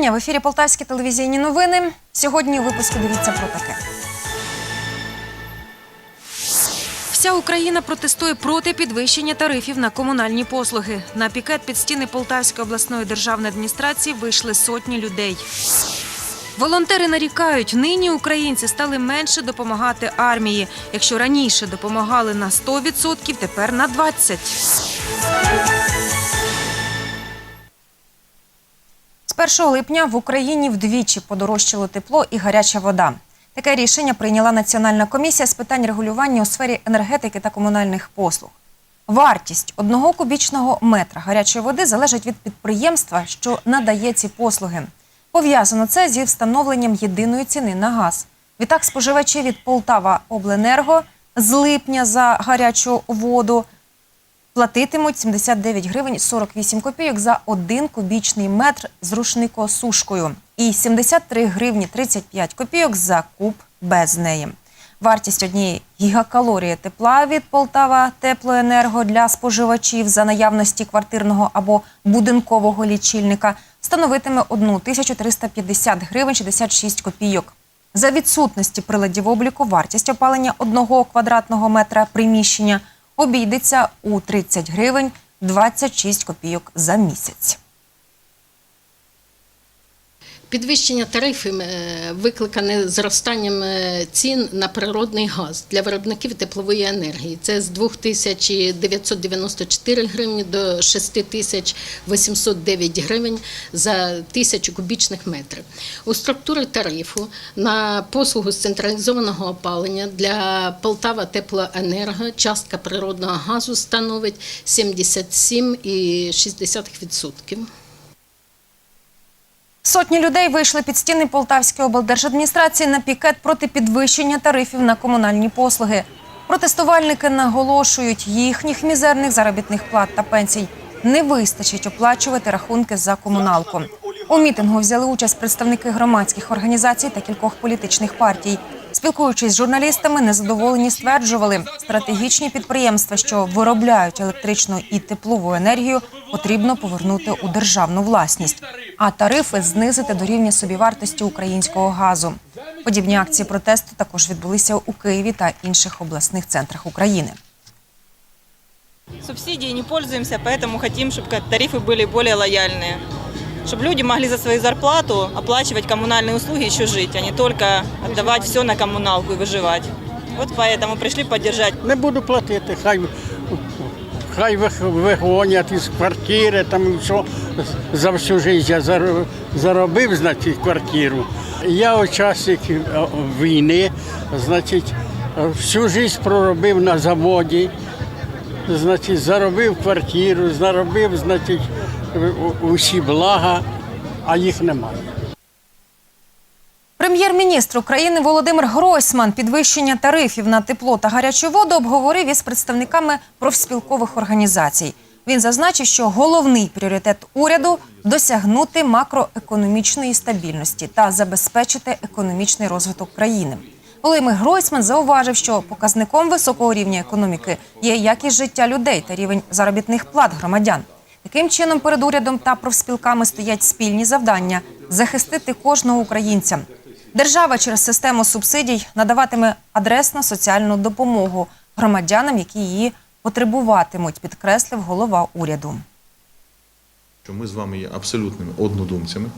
Вітання в ефірі Полтавські телевізійні новини. Сьогодні у випуску дивіться про таке. Вся Україна протестує проти підвищення тарифів на комунальні послуги. На пікет під стіни Полтавської обласної державної адміністрації вийшли сотні людей. Волонтери нарікають, нині українці стали менше допомагати армії. Якщо раніше допомагали на 100%, тепер на 20%. З 1 липня в Україні вдвічі подорожчало тепло і гаряча вода. Таке рішення прийняла Національна комісія з питань регулювання у сфері енергетики та комунальних послуг. Вартість одного кубічного метра гарячої води залежить від підприємства, що надає ці послуги. Пов'язано це зі встановленням єдиної ціни на газ. Відтак, споживачі від Полтава Обленерго з липня за гарячу воду платитимуть 79 гривень 48 копійок за один кубічний метр з рушникосушкою і 73 гривні 35 копійок за куб без неї. Вартість однієї гігакалорії тепла від Полтава Теплоенерго для споживачів за наявності квартирного або будинкового лічильника становитиме 1350 гривень 66 копійок. За відсутності приладів обліку вартість опалення одного квадратного метра приміщення обійдеться у 30 гривень 26 копійок за місяць. Підвищення тарифів е, викликане зростанням е, цін на природний газ для виробників теплової енергії. Це з 2994 гривні до 6809 гривень за тисячу кубічних метрів. У структурі тарифу на послугу з централізованого опалення для Полтава Теплоенерго частка природного газу становить 77,6%. Сотні людей вийшли під стіни Полтавської облдержадміністрації на пікет проти підвищення тарифів на комунальні послуги. Протестувальники наголошують, їхніх мізерних заробітних плат та пенсій не вистачить оплачувати рахунки за комуналку. У мітингу взяли участь представники громадських організацій та кількох політичних партій. Спілкуючись з журналістами, незадоволені стверджували, стратегічні підприємства, що виробляють електричну і теплову енергію, потрібно повернути у державну власність, а тарифи знизити до рівня собівартості українського газу. Подібні акції протесту також відбулися у Києві та інших обласних центрах України. Субсидии не пользуемся, поэтому хотим, чтобы как тарифы были более лояльные. Чтобы люди могли за свою зарплату оплачивать коммунальные услуги и еще жить, а не только отдавать все на коммуналку и выживать. Вот поэтому пришли поддержать. Не буду платити, хай, хай вих- вигонять із квартири, там і що за всю життя я заро- заробив, значить, квартиру. Я учасник е, війни, значить, е, всю життя проробив на заводі, значить, заробив квартиру, заробив, значить, у- усі блага, а їх немає. Прем'єр-міністр України Володимир Гройсман підвищення тарифів на тепло та гарячу воду обговорив із представниками профспілкових організацій. Він зазначив, що головний пріоритет уряду досягнути макроекономічної стабільності та забезпечити економічний розвиток країни. Володимир Гройсман зауважив, що показником високого рівня економіки є якість життя людей та рівень заробітних плат громадян. Таким чином, перед урядом та профспілками стоять спільні завдання захистити кожного українця. Держава через систему субсидій надаватиме адресну соціальну допомогу громадянам, які її потребуватимуть, підкреслив голова уряду. ми з вами є абсолютними однодумцями.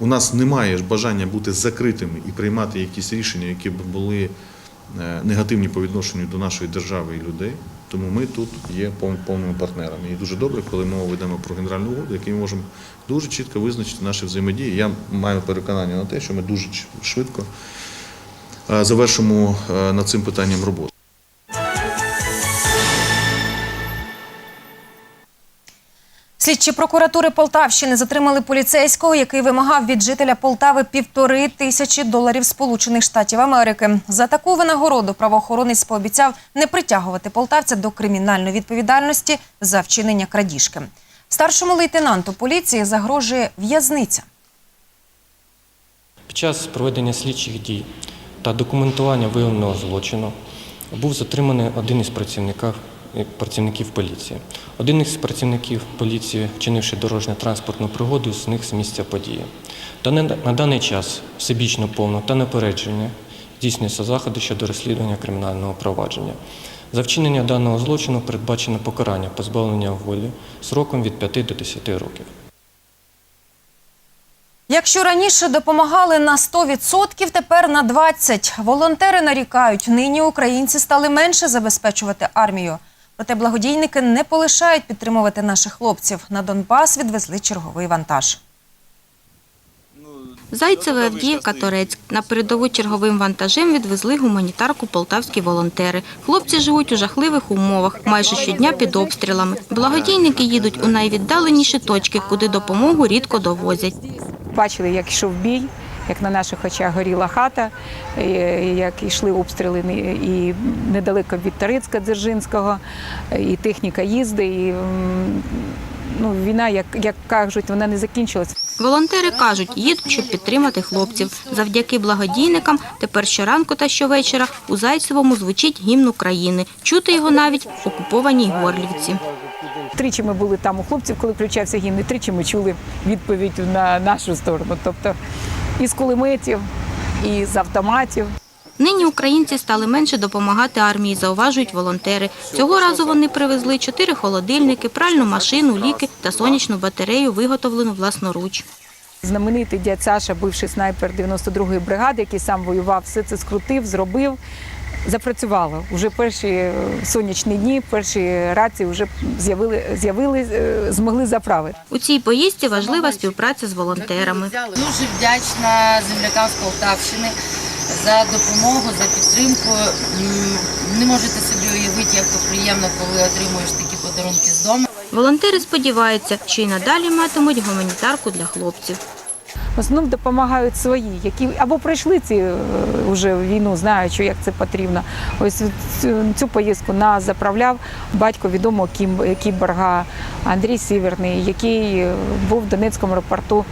У нас немає бажання бути закритими і приймати якісь рішення, які б були е, негативні по відношенню до нашої держави і людей. Тому ми тут є пов- повними партнерами. І дуже добре, коли мова ведемо про генеральну угоду, який ми можемо дуже чітко визначити наші взаємодії. Я маю переконання на те, що ми дуже швидко е, завершимо е, над цим питанням роботу. Слідчі прокуратури Полтавщини затримали поліцейського, який вимагав від жителя Полтави півтори тисячі доларів Сполучених Штатів Америки. За таку винагороду правоохоронець пообіцяв не притягувати полтавця до кримінальної відповідальності за вчинення крадіжки. Старшому лейтенанту поліції загрожує в'язниця. Під час проведення слідчих дій та документування виявленого злочину був затриманий один із працівників, працівників поліції. Один із працівників поліції, вчинивши дорожньо-транспортну пригоду, зник з місця події. Та на, даний час всебічно повно та непередження здійснюються заходи щодо розслідування кримінального провадження. За вчинення даного злочину передбачено покарання позбавлення волі сроком від 5 до 10 років. Якщо раніше допомагали на 100%, тепер на 20%. Волонтери нарікають, нині українці стали менше забезпечувати армію. Проте благодійники не полишають підтримувати наших хлопців. На Донбас відвезли черговий вантаж. Зайцеве Авдіївка Торецьк. На передову черговим вантажем відвезли гуманітарку полтавські волонтери. Хлопці живуть у жахливих умовах, майже щодня під обстрілами. Благодійники їдуть у найвіддаленіші точки, куди допомогу рідко довозять. Бачили, як йшов бій, як на наших очах горіла хата, як йшли обстріли і недалеко від Тарицька Дзержинського, і техніка їзди. І, ну, війна, як, як кажуть, вона не закінчилась. Волонтери кажуть, їдуть, щоб підтримати хлопців. Завдяки благодійникам тепер щоранку та щовечора у Зайцевому звучить гімн України. Чути його навіть в окупованій Горлівці. Тричі ми були там у хлопців, коли включався гімн, і тричі ми чули відповідь на нашу сторону. Тобто із кулеметів, і з автоматів. Нині українці стали менше допомагати армії, зауважують волонтери. Цього разу вони привезли чотири холодильники, пральну машину, ліки та сонячну батарею, виготовлену власноруч. Знаменитий дядь Саша, бивший снайпер 92-ї бригади, який сам воював, все це скрутив, зробив. Запрацювало. Уже перші е, сонячні дні, перші рації вже з'явили, з'явили, е, змогли заправити. У цій поїздці важлива співпраця з волонтерами. Дуже вдячна землякам з Полтавщини за допомогу, за підтримку. Не можете собі уявити, як то приємно, коли отримуєш такі подарунки з дому. Волонтери сподіваються, що й надалі матимуть гуманітарку для хлопців. В основному допомагають свої, які або пройшли ці е, вже війну, знаючи, як це потрібно. Ось цю, поїздку нас заправляв батько відомого кіборга Андрій Сіверний, який е, був в Донецькому аеропорту.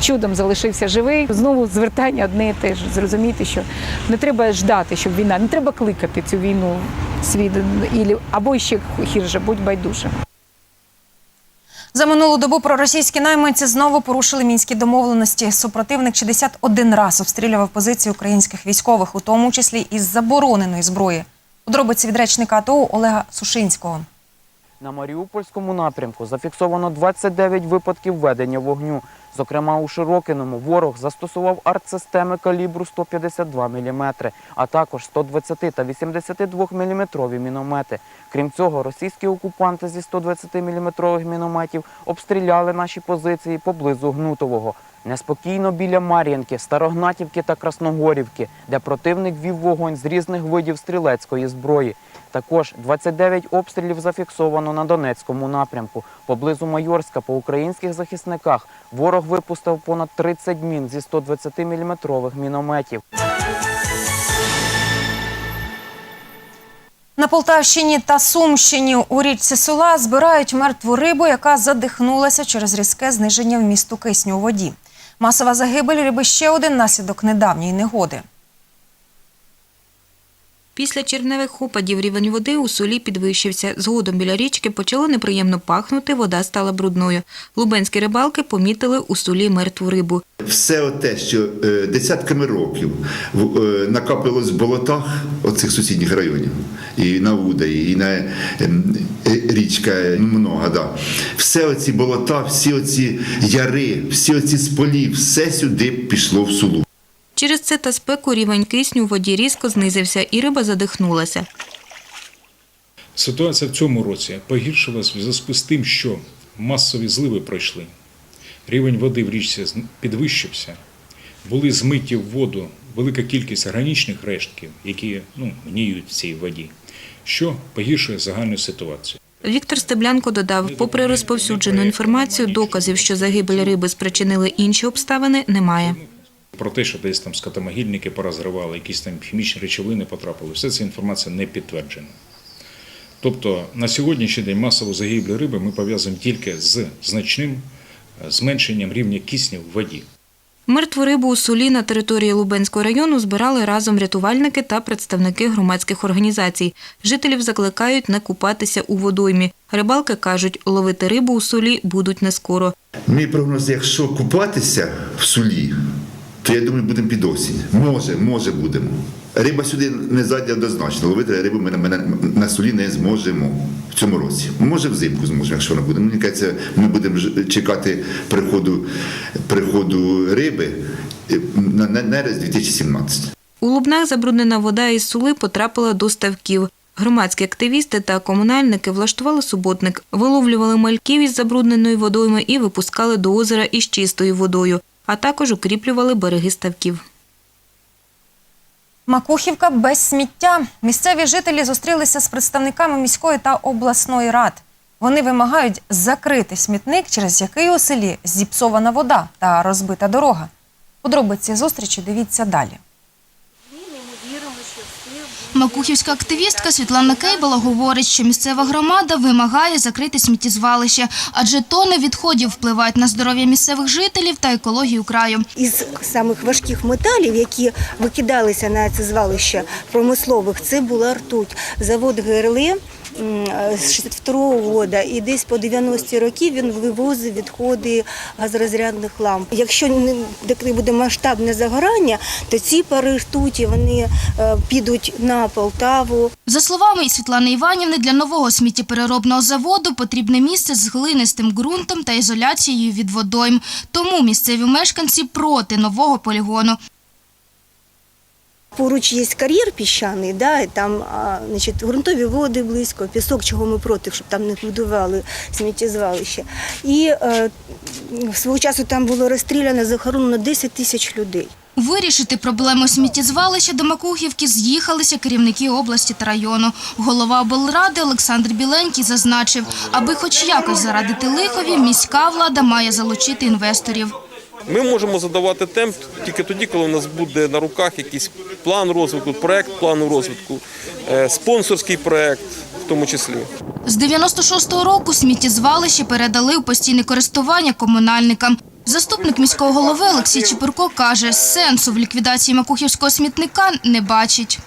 Чудом залишився живий. Знову звертання одне і те ж. Зрозуміти, що не треба ждати, щоб війна, не треба кликати цю війну світ або ще гірше, будь байдужим. За минулу добу проросійські найманці знову порушили мінські домовленості. Супротивник 61 раз обстрілював позиції українських військових, у тому числі із забороненої зброї. Подробиці від речника АТО Олега Сушинського. На Маріупольському напрямку зафіксовано 29 випадків ведення вогню. Зокрема, у Широкиному ворог застосував артсистеми калібру 152 мм, а також 120 та 82 мм міномети. Крім цього, російські окупанти зі 120 мм мінометів обстріляли наші позиції поблизу Гнутового. Неспокійно біля Мар'їнки, Старогнатівки та Красногорівки, де противник вів вогонь з різних видів стрілецької зброї. Також 29 обстрілів зафіксовано на Донецькому напрямку. Поблизу Майорська по українських захисниках ворог випустив понад 30 мін зі 120 мм мінометів. На Полтавщині та Сумщині у річці Сула збирають мертву рибу, яка задихнулася через різке зниження вмісту кисню у воді. Масова загибель риби ще один наслідок недавньої негоди. Після червневих опадів рівень води у солі підвищився. Згодом біля річки почало неприємно пахнути, вода стала брудною. Лубенські рибалки помітили у солі мертву рибу. Все те, що е, десятками років е, в болотах оцих сусідніх районів, і на Удаї, і на ем, е, річка много, да. все оці болота, всі оці яри, всі оці сполі, все сюди пішло в сулу. Через це та спеку рівень кисню в воді різко знизився, і риба задихнулася. Ситуація в цьому році погіршилась в зв'язку з тим, що масові зливи пройшли. Рівень води в річці підвищився, були змиті в воду велика кількість органічних рештків, які ну, гніють в цій воді, що погіршує загальну ситуацію. Віктор Стеблянко додав, попри розповсюджену інформацію, доказів, що загибель риби спричинили інші обставини, немає. Про те, що десь там скотомогильники порозривали, якісь там хімічні речовини потрапили, все ця інформація не підтверджена. Тобто на сьогоднішній день масову загиблю риби ми пов'язуємо тільки з значним е, зменшенням рівня кисню в воді. Мертву рибу у Сулі на території Лубенського району збирали разом рятувальники та представники громадських організацій. Жителів закликають не купатися у водоймі. Рибалки кажуть, ловити рибу у Сулі будуть не скоро. Мій прогноз, якщо купатися в сулі, то я думаю, будемо під осінь. Може, може будемо. Риба сюди не зайде однозначно. Ловити рибу ми на, на, сулі не зможемо в цьому році. Може, взимку зможемо, якщо вона буде. Мені кажеться, ми будемо чекати приходу, приходу риби е, на, нерест 2017. У Лубнах забруднена вода із Сули потрапила до ставків. Громадські активісти та комунальники влаштували суботник, виловлювали мальків із забрудненою водойми і випускали до озера із чистою водою, а також укріплювали береги ставків. Макухівка без сміття. Місцеві жителі зустрілися з представниками міської та обласної рад. Вони вимагають закрити смітник, через який у селі зіпсована вода та розбита дорога. Подробиці зустрічі дивіться далі. Макухівська активістка Світлана Кейбала говорить, що місцева громада вимагає закрити сміттєзвалище, адже тони відходів впливають на здоров'я місцевих жителів та екологію краю. Із самих важких металів, які викидалися на це звалище промислових, це була ртуть. Завод ГРЛ з 62-го року і десь по 90-ті роки він вивозив відходи газорозрядних ламп. Якщо не буде масштабне загорання, то ці пари ртуті вони е, підуть на Полтаву. За словами Світлани Іванівни, для нового сміттєпереробного заводу потрібне місце з глинистим ґрунтом та ізоляцією від водойм. Тому місцеві мешканці проти нового полігону. Поруч є кар'єр піщаний, да, і там а, значить, ґрунтові води близько, пісок, чого ми проти, щоб там не будували сміттєзвалище. І е, свого часу там було розстріляно, захоронено 10 тисяч людей. Вирішити проблему сміттєзвалища до Макухівки з'їхалися керівники області та району. Голова облради Олександр Біленький зазначив, аби хоч якось зарадити лихові, міська влада має залучити інвесторів. Ми можемо задавати темп тільки тоді, коли у нас буде на руках якийсь план розвитку, проект плану розвитку, е, спонсорський проект в тому числі. З 96-го року сміттєзвалище передали у постійне користування комунальникам. Заступник міського голови Олексій Чепурко каже, сенсу в ліквідації Макухівського смітника не бачить.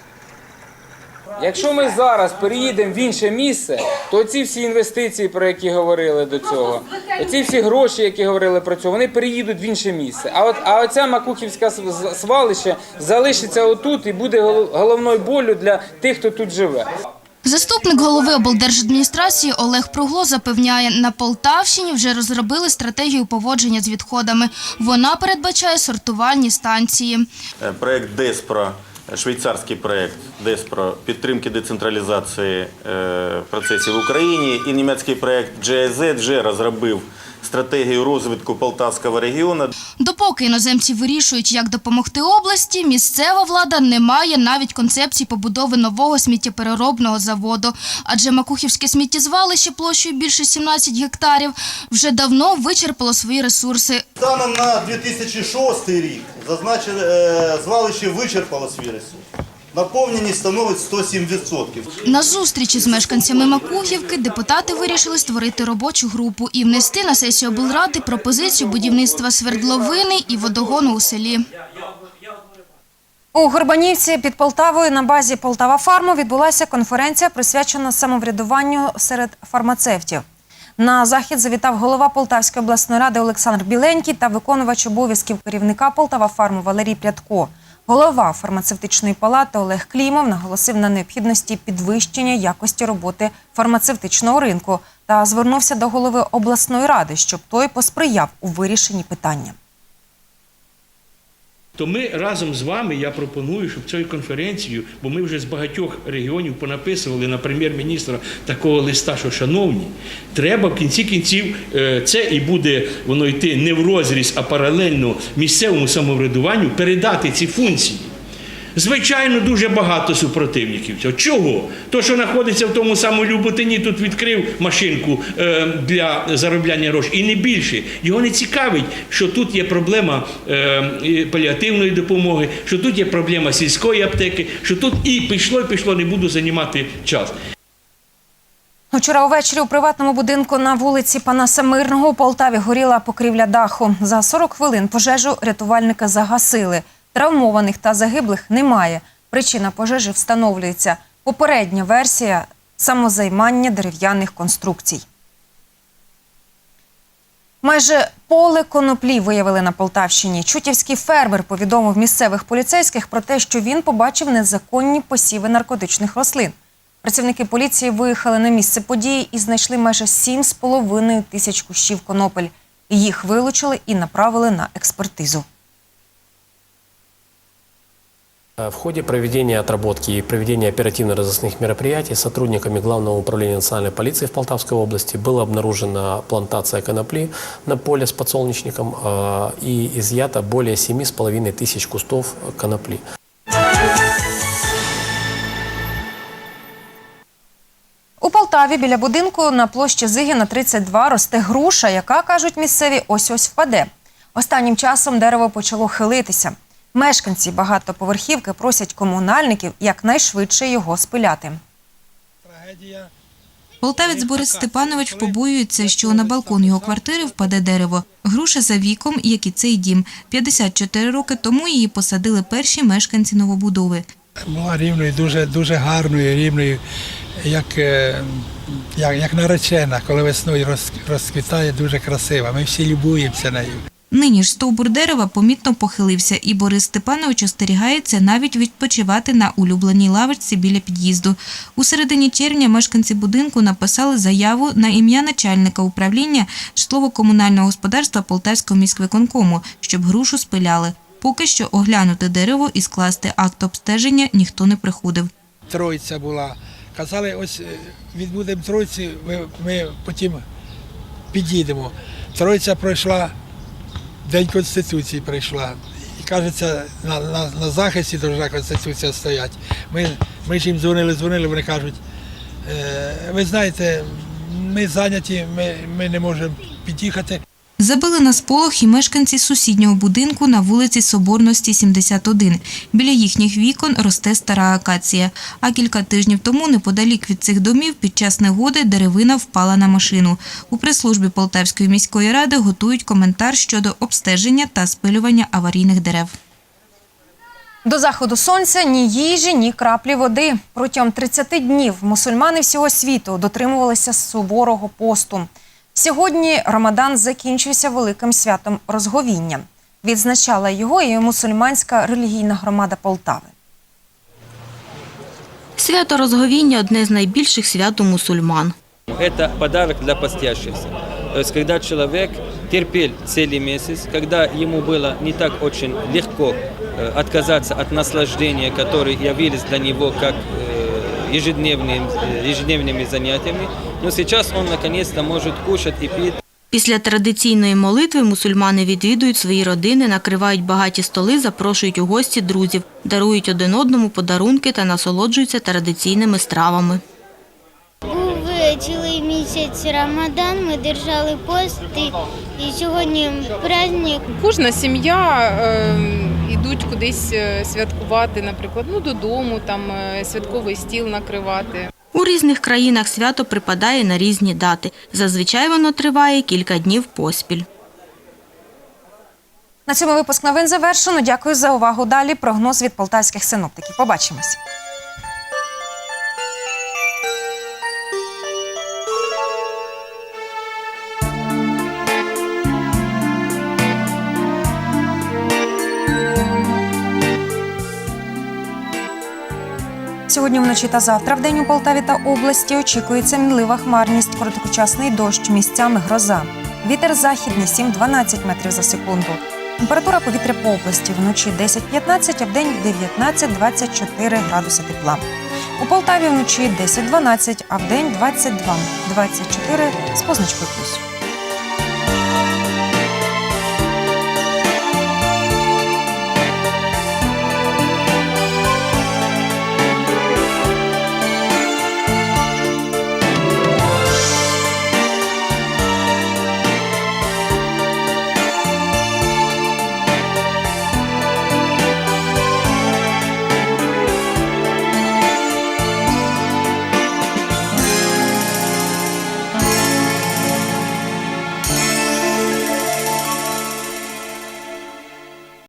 Якщо ми зараз переїдемо в інше місце, то ці всі інвестиції, про які говорили до цього, оці всі гроші, які говорили про це, вони переїдуть в інше місце. А от а оця макухівська свалище залишиться отут і буде головною болю для тих, хто тут живе. Заступник голови облдержадміністрації Олег Пругло запевняє, на Полтавщині вже розробили стратегію поводження з відходами. Вона передбачає сортувальні станції. Е, Проект ДЕСПРО, швейцарський проект ДЕСПРО підтримки децентралізації е, процесів в Україні. І німецький проект GIZ вже розробив стратегію розвитку Полтавського регіону. Допоки іноземці вирішують, як допомогти області, місцева влада не має навіть концепції побудови нового сміттєпереробного заводу. Адже Макухівське сміттєзвалище площею більше 17 гектарів вже давно вичерпало свої ресурси. Станом на 2006 рік зазначене е, звалище вичерпало свій ресурс. Наповненість становить 107%. На зустрічі з мешканцями Макухівки депутати вирішили створити робочу групу і внести на сесію облради пропозицію будівництва свердловини і водогону у селі. У Горбанівці під Полтавою на базі Полтава Фарму відбулася конференція, присвячена самоврядуванню серед фармацевтів. На захід завітав голова Полтавської обласної ради Олександр Біленький та виконувач обов'язків керівника Полтава Фарму Валерій Прядко. Голова фармацевтичної палати Олег Клімов наголосив на необхідності підвищення якості роботи фармацевтичного ринку та звернувся до голови обласної ради, щоб той посприяв у вирішенні питання. То ми разом з вами я пропоную, щоб цією конференцією, бо ми вже з багатьох регіонів понаписували на прем'єр-міністра такого листа, що шановні, треба в кінці кінців е, це і буде воно йти не в розріз, а паралельно місцевому самоврядуванню передати ці функції. Звичайно, дуже багато супротивників. цього. Чого? То, що знаходиться в тому самому Люботині, тут відкрив машинку е, для заробляння грошей. І не більше. Його не цікавить, що тут є проблема е, паліативної допомоги, що тут є проблема сільської аптеки, що тут і пішло, і пішло, не буду займати час. Вчора увечері у приватному будинку на вулиці Панаса Мирного у Полтаві горіла покрівля даху. За 40 хвилин пожежу рятувальники загасили. Травмованих та загиблих немає. Причина пожежі встановлюється. Попередня версія самозаймання дерев'яних конструкцій. Майже поле коноплі виявили на Полтавщині. Чутівський фермер повідомив місцевих поліцейських про те, що він побачив незаконні посіви наркотичних рослин. Працівники поліції виїхали на місце події і знайшли майже 7,5 тисяч кущів конопель. Їх вилучили і направили на експертизу. В ходе проведения отработки и проведения оперативно-розыскных мероприятий сотрудниками Главного управления национальной полиции в Полтавской области была обнаружена плантация конопли на поле с подсолнечником э, и изъято более 7,5 тысяч кустов конопли. У Полтаві біля будинку на площі Зигіна 32 росте груша, яка, кажуть місцеві, ось-ось впаде. Останнім часом дерево почало хилитися. Мешканці багатоповерхівки просять комунальників якнайшвидше його спиляти. Полтавець Борис Степанович побоюється, що на балкон його квартири впаде дерево. Груша за віком, як і цей дім. 54 роки тому її посадили перші мешканці новобудови. Була рівною, дуже, дуже гарною, рівною, як, е, як, як наречена, коли весною роз- розквітає, дуже красива. Ми всі любуємося нею. Нині ж стовбур дерева помітно похилився, і Борис Степанович остерігається навіть відпочивати на улюбленій лавочці біля під'їзду. У середині червня мешканці будинку написали заяву на ім'я начальника управління житлово-комунального господарства Полтавського міськвиконкому, щоб грушу спиляли. Поки що оглянути дерево і скласти акт обстеження ніхто не приходив. Троїця була. Казали, ось е, відбудемо тройці, ми, ми потім підійдемо. Троїця пройшла, День Конституції прийшла. І кажеться, на, на, на захисті должна Конституція стоять. Ми, ми ж їм дзвонили, дзвонили, вони кажуть, е, ви знаєте, ми зайняті, ми, ми не можемо під'їхати. Забили на сполох і мешканці сусіднього будинку на вулиці Соборності, 71. Біля їхніх вікон росте стара акація. А кілька тижнів тому, неподалік від цих домів, під час негоди деревина впала на машину. У прес-службі Полтавської міської ради готують коментар щодо обстеження та спилювання аварійних дерев. До заходу сонця ні їжі, ні краплі води. Протягом 30 днів мусульмани всього світу дотримувалися суворого посту. Сьогодні Рамадан закінчився великим святом розговіння. Відзначала його і мусульманська релігійна громада Полтави. Свято розговіння одне з найбільших свят у мусульман. Это подарок для постящихся. То есть, когда человек терпел целый месяц, когда ему было не так очень легко э, отказаться от наслаждения, которые явились для него как э, ежедневными, э, ежедневными занятиями, но сейчас он наконец-то может кушать и пить Після традиційної молитви мусульмани відвідують свої родини, накривають багаті столи, запрошують у гості друзів, дарують один одному подарунки та насолоджуються традиційними стравами. Був е, цілий місяць Рамадан, ми держали пост і, і сьогодні праздник. Кожна сім'я е, йдуть кудись е, святкувати, наприклад, ну додому, там е, святковий стіл накривати. У різних країнах свято припадає на різні дати. Зазвичай воно триває кілька днів поспіль. На цьому випуск новин завершено. Дякую за увагу. Далі прогноз від полтавських синоптиків. Побачимось. Сьогодні вночі та завтра в день у Полтаві та області очікується мінлива хмарність, короткочасний дощ, місцями гроза. Вітер західний 7-12 метрів за секунду. Температура повітря по області вночі 10-15, а в день 19-24 градуси тепла. У Полтаві вночі 10-12, а в день 22-24 з позначкою плюс.